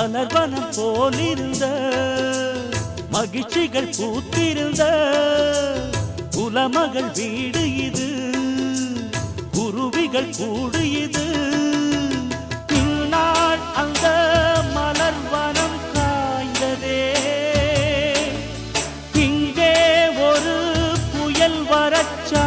மலர்வனம் போலிருந்த மகிழ்ச்சிகள் பூத்திருந்த. குலமகள் வீடு இது குருவிகள் கூடு இது. பின்னால் அந்த மலர்வனம் காய்ந்ததே. இங்கே ஒரு புயல் வரச்சா